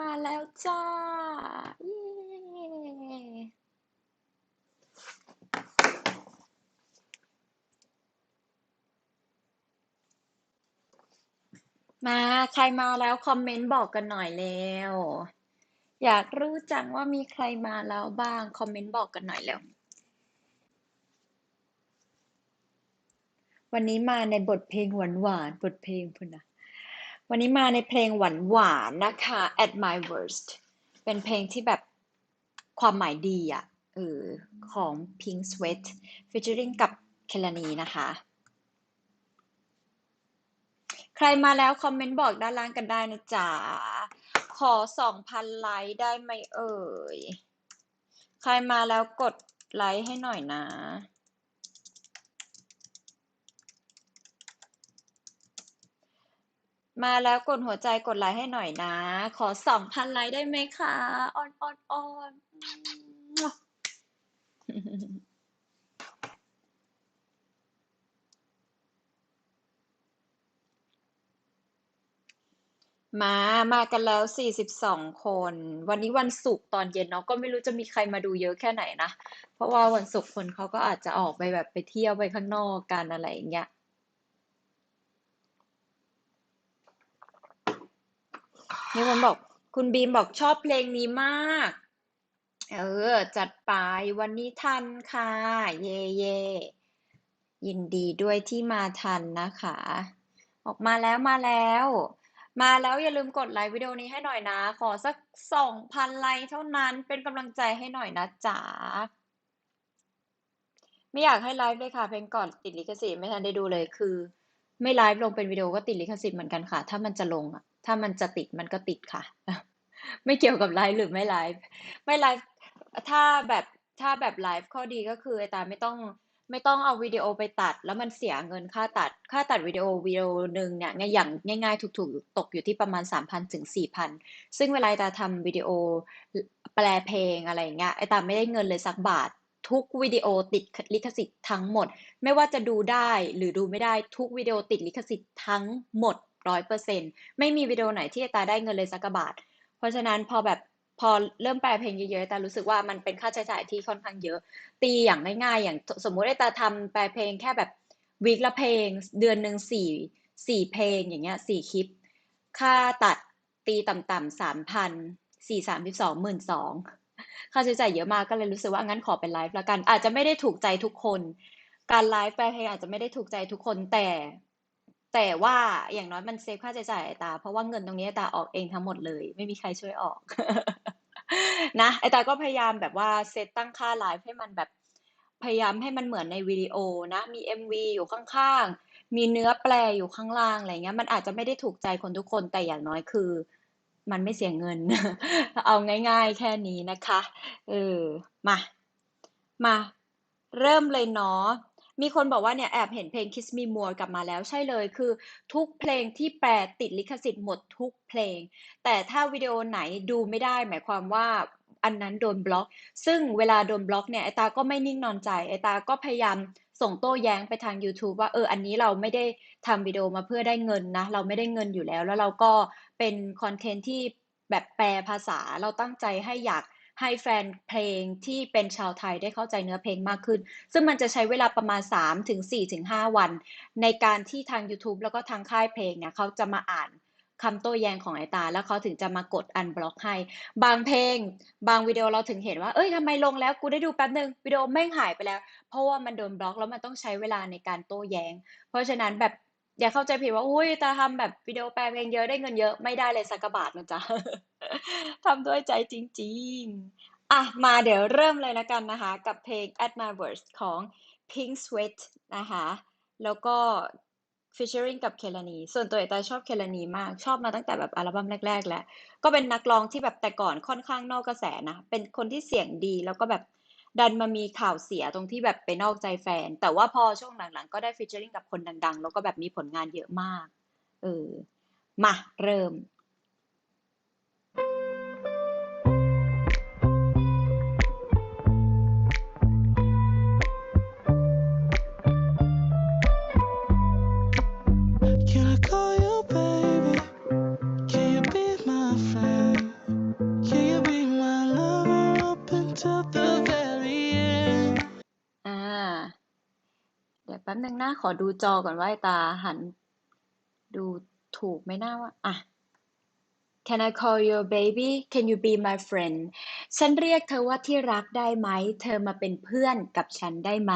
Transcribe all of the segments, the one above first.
มาแล้วจ้าเย้มาใครมาแล้วคอมเมนต์บอกกันหน่อยเร็วอยากรู้จังว่ามีใครมาแล้วบ้างคอมเมนต์บอกกันหน่อยเร็ววันนี้มาในบทเพลงหวานหวานๆบทเพลงพุ่นนะ วันนี้มาในเพลงหวานหวานๆนะคะ at my worst เป็นเพลงที่แบบความหมายดีอะเออของ Pink Sweat featuring กับเคลานีนะคะ ใครมาแล้วคอมเมนต์บอกด้านล่างกันได้นะจ๊ะ ขอสองพันไลค์ได้ไหมเอ่ย ใครมาแล้วกดไลค์ให้หน่อยนะ มาแล้วกดหัวใจกดไลค์ให้หน่อยนะ ขอสองพันไลค์ได้ไหมคะออนออนออนมา มากันแล้วสี่สิบสองคน วันนี้วันศุกร์ตอนเย็นเนาะก็ไม่รู้จะมีใครมาดูเยอะแค่ไหนนะ เพราะว่าวันศุกร์คนเขาก็อาจจะออกไปแบบไปเที่ยวไปข้างนอกกันอะไรอย่างเงี้ย มีคนบอกคุณบีมบอกชอบเพลงนี้มาก เออ จัดไปวันนี้ทันค่ะ เย่เย่ยินดีด้วยที่มาทันนะคะ ออกมาแล้วมาแล้ว มาแล้วอย่าลืมกดไลค์วิดีโอนี้ให้หน่อยนะ ขอสักสองพันไลค์เท่านั้นเป็นกำลังใจให้หน่อยนะจ๊ะไม่อยากให้ไลฟ์เลยค่ะ เพลงก่อนติดลิขสิทธิ์ไม่ทันได้ดูเลยคือ ไม่ไลฟ์ลงเป็นวิดีโอก็ติดลิขสิทธิ์เหมือนกันค่ะ ถ้ามันจะลงอะ ถ้ามันจะติดมันก็ติดค่ะ ไม่เกี่ยวกับไลฟ์หรือไม่ไลฟ์ไม่ไลฟ์ถ้าแบบถ้าแบบไลฟ์ข้อดีก็คือไอตาไม่ต้องไม่ต้องเอาวิดีโอไปตัด แล้วมันเสียเงินค่าตัด ค่าตัดวิดีโอวิดีโอหนึ่งเนี่ยง่ายอย่างง่ายๆถูกๆตกอยู่ที่ประมาณสามพันถึงสี่พันซึ่งเวลาตาทำวิดีโอแปลเพลงอะไรเงี้ยไอตาไม่ได้เงินเลยสักบาท ทุกวิดีโอติดลิขสิทธิ์ทั้งหมด ไม่ว่าจะดูได้หรือดูไม่ได้ทุกวิดีโอติดลิขสิทธิ์ทั้งหมด ร้อยเปอร์เซ็นไม่มีวิดีโอไหนที่ไอตาได้เงินเลยสักบาท เพราะฉะนั้นพอแบบพอเริ่มแปลเพลงเยอะๆต่รู้สึกว่ามันเป็นค่าใช้จ่ายที่ค่อนข้างเยอะ ตีอย่างง่ายๆ อย่างสมมุติไอ้ตาทำแปลเพลงแค่แบบวีคละเพลง เดือนหนึ่งสี่สี่เพลงอย่างเงี้ยสี่คลิป ค่าตัดตีต่ำๆสามพันสี่สามสิบสองหมื่นสองค่าใช้จ่ายเยอะมากก็เลยรู้สึกว่างั้นขอเป็นไลฟ์ละกัน อาจจะไม่ได้ถูกใจทุกคน การไลฟ์แปลเพลงอาจจะไม่ได้ถูกใจทุกคนแต่ แต่ว่าอย่างน้อยมันเซฟค่าใช้จ่ายไอตา เพราะว่าเงินตรงนี้ไอตาออกเองทั้งหมดเลย ไม่มีใครช่วยออก นะไอตาก็พยายามแบบว่าเซตตั้งค่าไลฟ์ให้มันแบบพยายามให้มันเหมือนในวิดีโอนะ มี MV อยู่ข้างๆ มีเนื้อแปลอยู่ข้างล่างอะไรเงี้ย มันอาจจะไม่ได้ถูกใจคนทุกคนแต่อย่างน้อยคือ มันไม่เสียเงิน เอาง่ายๆ แค่นี้นะคะ เออ มา มา เริ่มเลยเนาะ มีคนบอกว่าเนี่ยแอบเห็นเพลง Kiss Me More กลับมาแล้วใช่เลยคือทุกเพลงที่แปลติดลิขสิทธิ์หมดทุกเพลง แต่ถ้าวิดีโอไหนดูไม่ได้ หมายความว่าอันนั้นโดนบล็อก ซึ่งเวลาโดนบล็อกเนี่ยไอตาก็ไม่นิ่งนอนใจไอตาก็พยายามส่งโต้แย้งไปทาง YouTube ว่าเอออันนี้เราไม่ได้ทำวิดีโอมาเพื่อได้เงินนะ เราไม่ได้เงินอยู่แล้ว แล้วเราก็เป็นคอนเทนต์ที่แบบแปลภาษาเราตั้งใจให้อยาก ให้แฟนเพลงที่เป็นชาวไทยได้เข้าใจเนื้อเพลงมากขึ้น ซึ่งมันจะใช้เวลาประมาณ 3 ถึง 4 ถึง 5 วัน ในการที่ทาง YouTube แล้วก็ทางค่ายเพลงเนี่ยเขาจะมาอ่านคำโต้แย้งของไอตา แล้วเขาถึงจะมากดอันบล็อกให้ บางเพลง บางวิดีโอเราถึงเห็นว่า เอ้ยทำไมลงแล้ว กูได้ดูแป๊บนึงวิดีโอแม่งหายไปแล้ว เพราะว่ามันโดนบล็อกแล้วมันต้องใช้เวลาในการโต้แย้ง เพราะฉะนั้นแบบ อย่าเข้าใจผิดว่า อุ้ยตาทำแบบวิดีโอแปลเพลงเยอะได้เงินเยอะไม่ได้เลยสักกะบาทนะจ๊ะ ทำด้วยใจจริง ๆ อะ มาเดี๋ยวเริ่มเลยนะกันนะคะ กับเพลง At My Worst ของ Pink Sweat นะคะ แล้วก็ featuring กับเคลานี ส่วนตัวเอตาชอบเคลานีมาก ชอบมาตั้งแต่แบบอัลบั้มแรก ๆ แล้ว ก็เป็นนักร้องที่แบบแต่ก่อนค่อนข้างนอกกระแสนะ เป็นคนที่เสียงดีแล้วก็แบบ ดันมามีข่าวเสียตรงที่แบบไปนอกใจแฟน แต่ว่าพอช่วงหลังๆ ก็ได้ฟิชเชอริงกับคนดัง ๆ แล้วก็แบบมีผลงานเยอะมาก เออ มาเริ่ม ขอดูจอก่อนว่าตาหัน ดูถูกไหมนะว่าอะ Can I call you baby Can you be my friend ฉันเรียกเธอว่าที่รักได้ไหม เธอมาเป็นเพื่อนกับฉันได้ไหม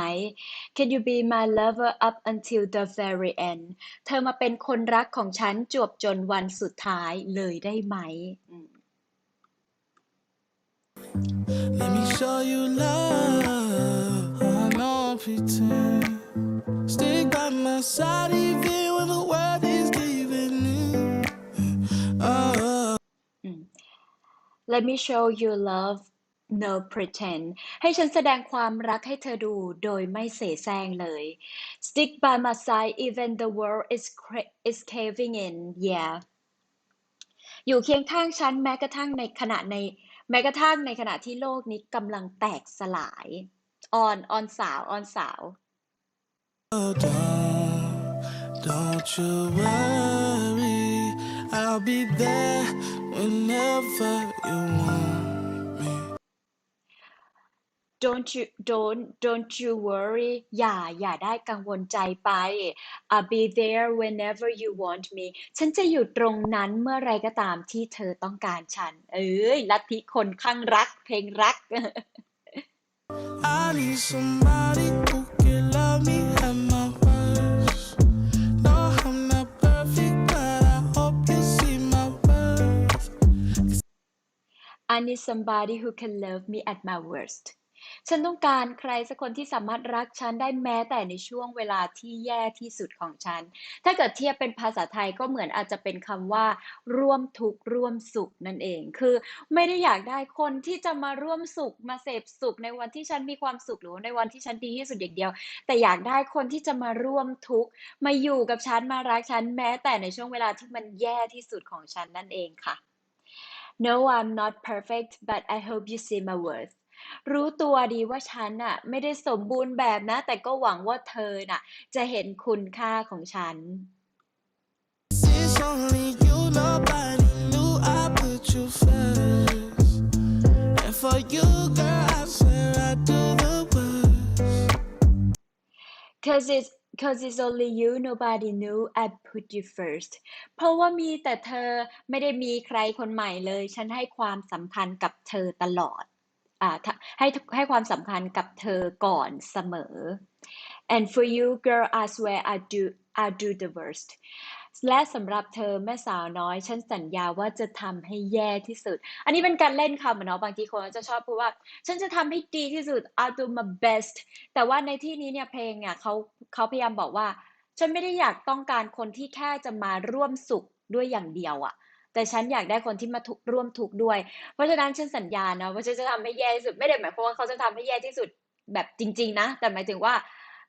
Can you be my lover up until the very end เธอมาเป็นคนรักของฉันจวบจนวันสุดท้ายเลยได้ไหม Let me show you love. I know I pretend. Stick by my side even when the world is giving in. Oh. Let me show you love no pretend ให้ฉันแสดงความรักให้เธอดูโดยไม่เสแสร้งเลย Stick by my side even the world is cra- is caving in yeah อยู่เคียงข้างฉันแม้กระทั่งในขณะในแม้กระทั่งในขณะที่โลกนี้กำลังแตกสลาย ออนออนสาวออนสาว don't, don't you worry. I'll be there whenever you want me. don't you don't don't you worry อย่าอย่าได้กังวลใจไป I'll be there whenever you want me ฉันจะอยู่ตรงนั้นเมื่อไรก็ตามที่เธอต้องการฉัน เอ้ยลัทธิคนข้างรักเพลงรัก I need somebody who can I need somebody who can love me at my worst ฉันต้องการใครสักคนที่สามารถรักฉันได้แม้แต่ในช่วงเวลาที่แย่ที่สุดของฉัน ถ้าเกิดเทียบเป็นภาษาไทยก็เหมือนอาจจะเป็นคำว่า ร่วมทุกข์ร่วมสุขนั่นเอง คือ ไม่ได้อยากได้คนที่จะมาร่วมสุขมาเสพสุขในวันที่ฉันมีความสุขหรือในวันที่ฉันดีที่สุดอย่างเดียว แต่อยากได้คนที่จะมาร่วมทุกข์มาอยู่กับฉันมารักฉันแม้แต่ในช่วงเวลาที่มันแย่ที่สุดของฉันนั่นเองค่ะ No I'm not perfect but I hope you see my worth รู้ตัวดีว่าฉันน่ะ ไม่ได้สมบูรณ์แบบนะ แต่ก็หวังว่าเธอน่ะ จะเห็นคุณค่าของฉัน It's only you, nobody knew I put you first. And for you, girl, I swear I do the worst. Cause it's Cause it's only you nobody knew I put you first เพราะว่ามีแต่เธอไม่ได้มีใครคนใหม่เลย ฉันให้ความสำคัญกับเธอตลอดอ่าให้ให้ความสำคัญกับเธอก่อนเสมอ and for you girl I swear I do I do the worst และสำหรับเธอแม่สาวน้อย ฉันสัญญาว่าจะทำให้แย่ที่สุด อันนี้เป็นการเล่นคำอะเนาะบางทีคนจะชอบพูดว่า ฉันจะทำให้ดีที่สุด I'll do my best แต่ว่าในที่นี้เนี่ยเพลงเนี่ยเขา เขาพยายามบอกว่า ฉันไม่ได้อยากต้องการคนที่แค่จะมาร่วมสุขด้วยอย่างเดียวอะแต่ฉันอยากได้คนที่มาทุกร่วมทุกข์ด้วย เพราะฉะนั้นฉันสัญญานะว่าฉันจะทำให้แย่ที่สุดไม่ได้หมายความว่าเขาจะทำให้แย่ที่สุดแบบจริง ๆ นะ แต่หมายถึงว่า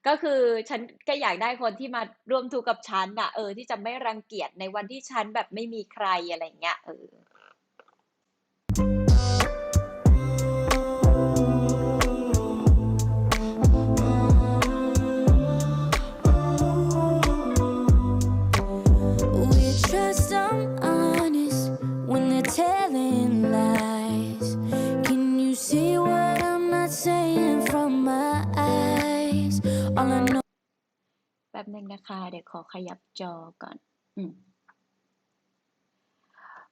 ก็คือฉันก็อยากได้คนที่มาร่วมทุกข์กับฉันน่ะเออที่จะไม่รังเกียจในวันที่ฉันแบบไม่มีใครอะไรเงี้ยเออ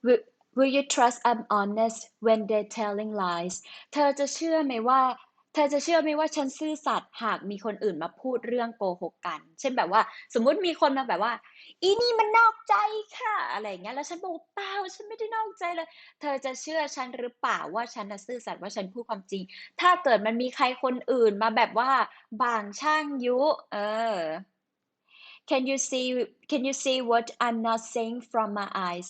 Will, will you trust I'm honest when they're telling lies เธอจะเชื่อไหมว่าเธอจะเชื่อไหมว่าฉันซื่อสัตย์หากมีคนอื่นมาพูดเรื่องโกหกกัน เช่นแบบว่า สมมุติมีคนมาแบบว่า อีนี่มันนอกใจค่ะ อะไรเงี้ย แล้วฉันบอกว่าเปล่าฉันไม่ได้นอกใจเลย เธอจะเชื่อฉันหรือเปล่าว่าฉันน่ะซื่อสัตย์ว่าฉันพูดความจริง ถ้าเกิดมันมีใครคนอื่นมาแบบว่าบางช่างยุ เออ Can you see Can you see what I'm not saying from my eyes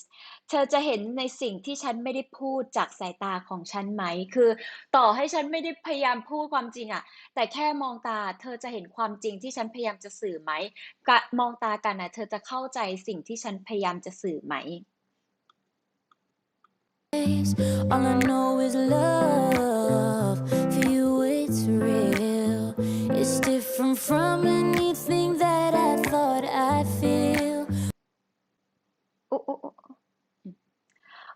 เธอจะเห็นในสิ่งที่ฉันไม่ได้พูดจากสายตาของฉันไหม คือ ต่อให้ฉันไม่ได้พยายามพูดความจริงอะแต่แค่มองตา เธอจะเห็นความจริงที่ฉันพยายามจะสื่อไหมกะมองตากันนะเธอจะเข้าใจสิ่งที่ฉันพยายามจะสื่อไหม All I know is love. For you, it's real. It's different from anything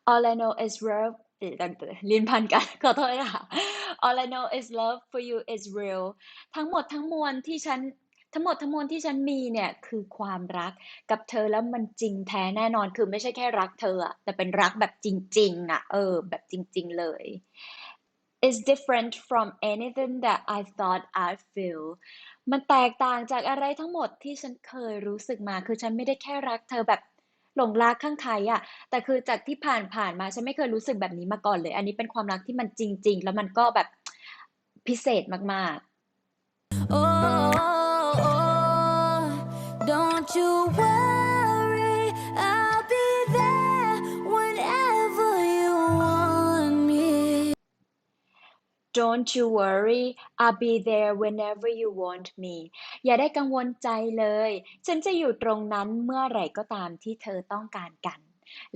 All I know is love เดี๋ยวกันลิ้นพันกัน ขอโทษค่ะ All I know is love for you is real ทั้งหมดทั้งมวลที่ฉันทั้งหมดทั้งมวลที่ฉันมีเนี่ยคือความรักกับเธอแล้วมันจริงแท้แน่นอนคือไม่ใช่แค่รักเธออะแต่เป็นรักแบบจริงๆอะเออ แบบจริง ๆ เลย is different from anything that I thought I feel มันแตกต่างจากอะไรทั้งหมดที่ฉันเคยรู้สึกมา คือฉันไม่ได้แค่รักเธอแบบ หลงรักข้างใครอะแต่คือจากที่ผ่านๆมาฉันไม่เคยรู้สึกแบบนี้มาก่อนเลย อันนี้เป็นความรักที่มันจริง ๆ แล้วมันก็แบบพิเศษมาก ๆ Oh, don't you worry, Don't you worry I'll be there whenever you want me อย่าได้กังวลใจเลย ฉันจะอยู่ตรงนั้นเมื่อไหร่ก็ตามที่เธอต้องการกัน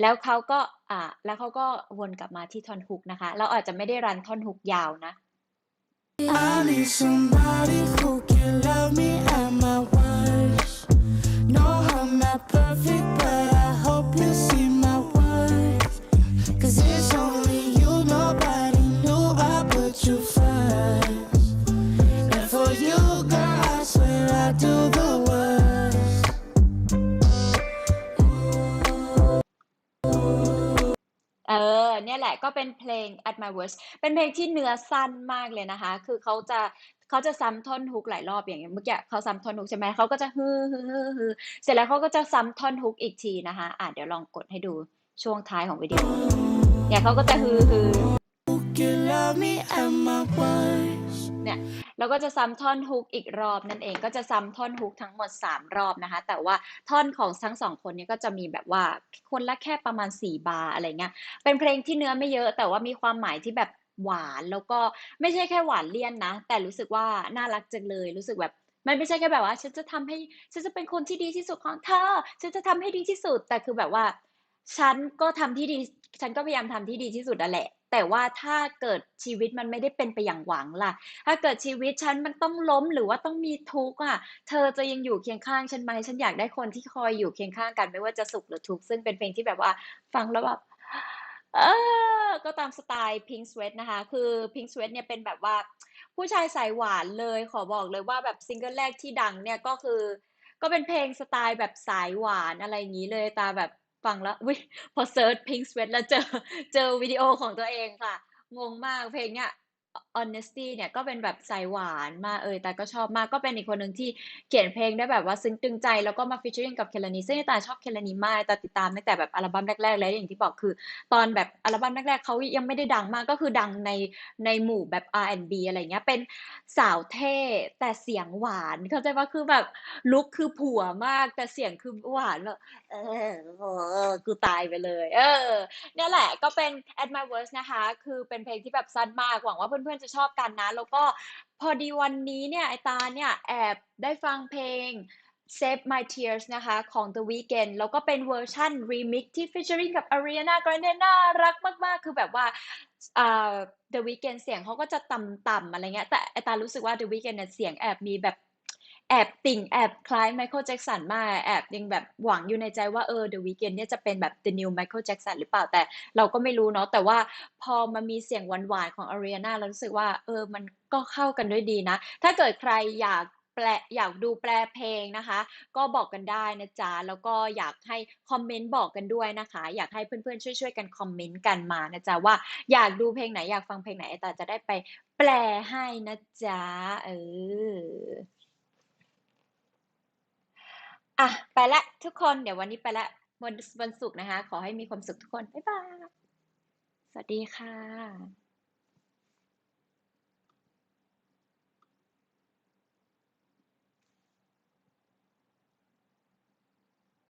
แล้วเขาก็อ่าแล้วเขาก็วนกลับมาที่ท่อนฮุกนะคะ เราอาจจะไม่ได้รันท่อนฮุกยาวนะ I need somebody who can love me at my worst. No, I'm not perfect, but At My Worst เป็นเพลงที่เนื้อสั้นมากเลยนะคะ คือเขาจะเขาจะซ้ำท่อนฮุกหลายรอบอย่างเงี้ยเมื่อกี้เขาซ้ำท่อนฮุกใช่ไหมเขาก็จะฮือฮือฮือเสร็จแล้วเขาก็จะซ้ำท่อนฮุกอีกทีนะคะ อะเดี๋ยวลองกดให้ดูช่วงท้ายของวิดีโอเนี่ยเขาก็จะฮือฮือ can love me at my worst? เนี่ยแล้วก็จะซ้ำท่อนฮุกอีกรอบนั่นเองก็จะซ้ำท่อนฮุกทั้งหมด 3 รอบนะคะ แต่ว่าท่อนของทั้ง2คนเนี่ยก็จะมีแบบว่าคนละแค่ประมาณ 4 บาร์อะไรเงี้ยเป็นเพลงที่เนื้อไม่เยอะ แต่ว่ามีความหมายที่แบบหวานแล้วก็ไม่ใช่แค่หวานเลี่ยนนะ แต่รู้สึกว่าน่ารักจังเลยรู้สึกแบบมันไม่ใช่แค่แบบว่า ฉันจะทำให้ฉันจะเป็นคนที่ดีที่สุดของเธอ ฉันจะทำให้ดีที่สุด แต่คือแบบว่า ฉันก็ทำที่ดี ฉันก็พยายามทำที่ดีที่สุดนั่นแหละ แต่ว่าถ้าเกิดชีวิตมันไม่ได้เป็นไปอย่างหวังล่ะ ถ้าเกิดชีวิตฉันมันต้องล้มหรือว่าต้องมีทุกข์อะ เธอจะยังอยู่เคียงข้างฉันไหมฉันอยากได้คนที่คอยอยู่เคียงข้างกันไม่ว่าจะสุขหรือทุกข์ซึ่งเป็นเพลงที่แบบว่าฟังแล้วแบบเออ ก็ตามสไตล์ Pink Sweat นะคะ คือ Pink Sweat เนี่ยเป็นแบบว่าผู้ชายสายหวานเลยขอบอกเลยว่าแบบซิงเกิลแรกที่ดังเนี่ยก็คือ ก็เป็นเพลงสไตล์แบบสายหวานอะไรอย่างงี้เลยตาแบบ ฟังแล้ววิพอเซิร์ช Pink Sweat แล้วเจอเจอวิดีโอของตัวเองค่ะ งงมากเพลงเนี้ย Honesty เนี่ยก็เป็นแบบสายหวานมากเออตาก็ชอบมากก็เป็นอีกคนหนึ่งที่เขียนเพลงได้แบบว่าซึ้งตึงใจแล้วก็มา featuring กับ Kelani ซึ่งตาชอบ Kelani มากตาติดตามตั้งแต่แบบอัลบั้มแรกๆเลยอย่างที่บอกคือ ตอนแบบอัลบั้มแรกๆเขายังไม่ได้ดังมากก็คือดังในในหมู่แบบ R&B อะไรอย่างเงี้ยเป็นสาวเท่แต่เสียงหวานเข้าใจเปล่าคือแบบลุกคือผัวมากแต่เสียงคือหวานแบบเออเออคือตายไปเลย เออเนี่ยแหละก็เป็น At My Worst นะคะ คือเป็นเพลงที่แบบสั้นมากหวังว่าเพื่อนื่อนๆจะชอบกันนะ แล้วก็พอดีวันนี้เนี่ยไอตาเนี่ยแอบได้ฟังเพลง Save My Tears นะคะของ The Weeknd แล้วก็เป็นเวอร์ชัน Remix ที่ featuring กับ Ariana Grande น่ารักมาก ๆ คือแบบว่า The Weeknd เสียงเขาก็จะต่ำๆอะไรเงี้ยแต่ไอตารู้สึกว่า The Weeknd เนี่ยเสียงแอบมีแบบ แอบติ่งแอบคล้าย Michael Jackson มากแอบยังแบบหวังอยู่ในใจว่าเออ The Weeknd เนี่ยจะเป็นแบบ The New Michael Jackson หรือเปล่าแต่เราก็ไม่รู้เนาะแต่ว่าพอมันมีเสียงหวานๆของ Ariana เรารู้สึกว่าเออมันก็เข้ากันด้วยดีนะ ถ้าเกิดใครอยากแปลอยากดูแปลเพลงนะคะ ก็บอกกันได้นะจ๊ะ แล้วก็อยากให้คอมเมนต์บอกกันด้วยนะคะ อยากให้เพื่อนๆ ช่วยๆกันคอมเมนต์กันมานะจ๊ะว่าอยากดูเพลงไหนอยากฟังเพลงไหนไอ้ตาจะได้ไปแปลให้นะจ๊ะเออ อะไปละทุกคน เดี๋ยววันนี้ไปละวันวันศุกร์นะคะ ขอให้มีความสุขทุกคน บ๊ายบาย สวัสดีค่ะ